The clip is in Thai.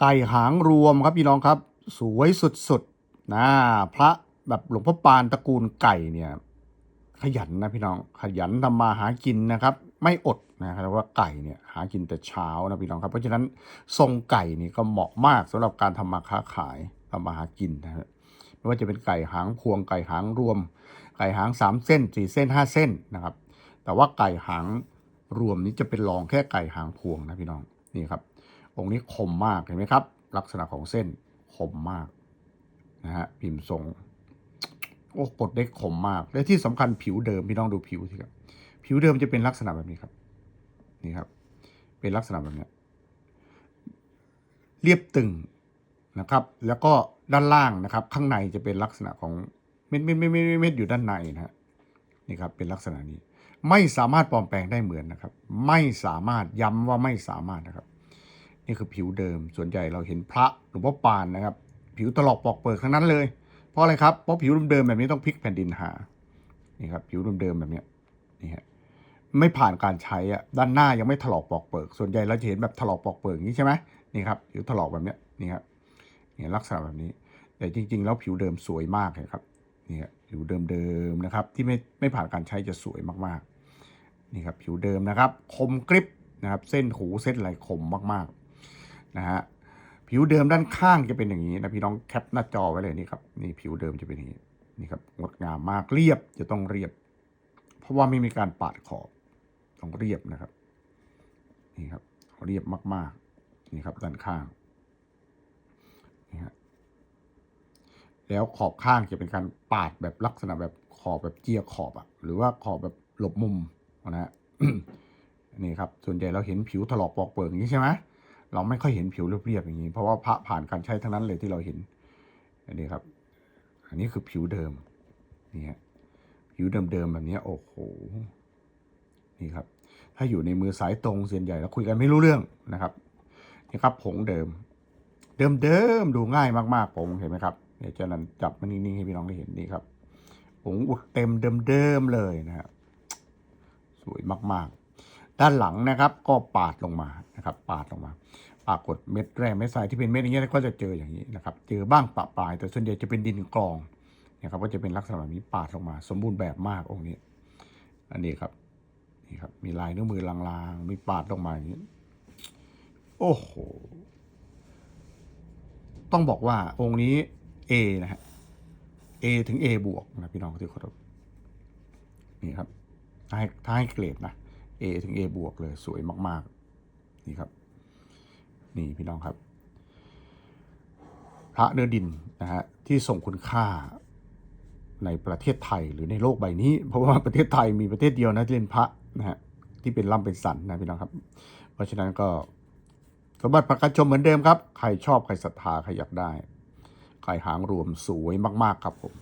ไก่หางรวมครับพี่น้องครับ สวยสุดๆนะพระแบบหลวงพ่อปานตระกูลไก่เนี่ย ขยันนะพี่น้องขยันทำมาหากินนะครับ ไม่อดนะครับว่าไก่เนี่ยหากินแต่เช้านะพี่น้องครับ เพราะฉะนั้นทรงไก่นี่ก็เหมาะมากสำหรับการทำมาค้าขายทำมาหากินนะฮะไม่ว่าจะเป็นไก่หางพวงไก่หางรวม ไก่หางสามเส้นสี่เส้นห้าเส้นนะครับ แต่ว่าไก่หางรวมนี้จะเป็นรองแค่ไก่หางพวงนะพี่น้องนี่ครับ องค์นี้คมมากเห็นไหมครับ ลักษณะของเส้นคมมากนะฮะพิมพ์ทรงโอ้กดได้คมมาก และที่สำคัญผิวเดิมพี่น้องดูผิวสิครับ ผิวเดิมจะเป็นลักษณะแบบนี้ครับ นี่ครับ เป็นลักษณะแบบนี้เรียบตึงนะครับ แล้วก็ด้านล่างนะครับ ข้างในจะเป็นลักษณะของเม็ดเม็ดเม็ดเม็ดเม็ดอยู่ด้านในนะฮะนี่ครับ เป็นลักษณะนี้ ไม่สามารถปลอมแปลงได้เหมือนนะครับ ไม่สามารถย้ำว่าไม่สามารถนะครับ นี่คือผิวเดิม ส่วนใหญ่เราเห็นพระหลวงพ่อปานนะครับ ผิวตลอกปอกเปิกทั้งนั้นเลย เพราะอะไรครับ เพราะผิวเดิมๆแบบนี้ต้องพลิกแผ่นดินหา นี่ครับ ผิวเดิมๆแบบนี้นี่ฮะ ไม่ผ่านการใช้อะด้านหน้ายังไม่ถลอกปอกเปิกส่วนใหญ่เราจะเห็นแบบถลอกปอกเปิกอย่างนี้ใช่ไหมนี่ครับ ผิวถลอกแบบนี้นี่ครับนี่ลักษณะแบบนี้ แต่จริง ๆ แล้วผิวเดิมสวยมากเลยครับ นี่ครับผิวเดิมๆนะครับ ที่ไม่ไม่ผ่านการใช้จะสวยมากๆ นี่ครับผิวเดิมนะครับ คมกริบนะครับ เส้นหูเส้นไหลคมมากๆ นะฮะผิวเดิมด้านข้างจะเป็นอย่างนี้นะพี่น้องแคปหน้าจอไว้เลยนี่ครับนี่ผิวเดิมจะเป็นอย่างนี้นี่ครับงดงามมากเรียบจะต้องเรียบ เพราะว่าไม่มีการปาดขอบต้องเรียบนะครับ นี่ครับ เรียบมากๆนี่ครับด้านข้างนี่ฮะแล้วขอบข้างจะเป็นการปาดแบบลักษณะแบบขอบแบบเจียขอบอะหรือว่าขอบแบบหลบมุมนะฮะนี่ครับ ส่วนใหญ่เราเห็นผิวถลอกปอกเปิกอย่างนี้ใช่ไหม เราไม่ค่อยเห็นผิวเรียบๆอย่างนี้ เพราะว่าพระผ่านการใช้ทั้งนั้นเลยที่เราเห็น อันนี้ครับ อันนี้คือผิวเดิมนี่ฮะผิวเดิมๆแบบนี้โอ้โหนี่ครับ ถ้าอยู่ในมือสายตรงเสียนใหญ่แล้วคุยกันไม่รู้เรื่องนะครับนี่ครับผงเดิม เดิมๆดูง่ายมากๆผงเห็นไหมครับเดี๋ยวจะนันจับมันนิ่งๆให้พี่น้องได้เห็นนี่ครับผงอุดเต็มเดิมๆเลยนะครับสวยมากๆ ด้านหลังนะครับ ก็ปาดลงมานะครับ ปาดลงมา ปรากฏเม็ดแร่เม็ดทรายที่เป็นเม็ดอย่างเงี้ยก็จะเจออย่างนี้นะครับ เจอบ้างปะปลาย แต่ส่วนใหญ่จะเป็นดินกรองนะครับก็จะเป็นลักษณะแบบนี้ปาดลงมา สมบูรณ์แบบมากองค์นี้ อันนี้ครับนี่ครับ มีลายนิ้วมือลางๆ มีปาดลงมาอย่างนี้ โอ้โห ต้องบอกว่าองค์นี้ A นะฮะ A ถึง A บวกนะพี่น้องที่เคารพนี่ครับถ้าให้ถ้าให้เกรดนะ A ถึง A บวกเลยสวยมาก ๆ นี่ครับ นี่พี่น้องครับ พระเนื้อดินนะฮะที่ส่งคุณค่าในประเทศไทยหรือในโลกใบนี้ เพราะว่าประเทศไทยมีประเทศเดียวนะที่เป็นพระนะฮะที่เป็นล่ำเป็นสันนะพี่น้องครับ เพราะฉะนั้นก็สมบัติประกันชมเหมือนเดิมครับ ใครชอบใครศรัทธาใครอยากได้ ใครหางรวมสวยมาก ๆ ครับผม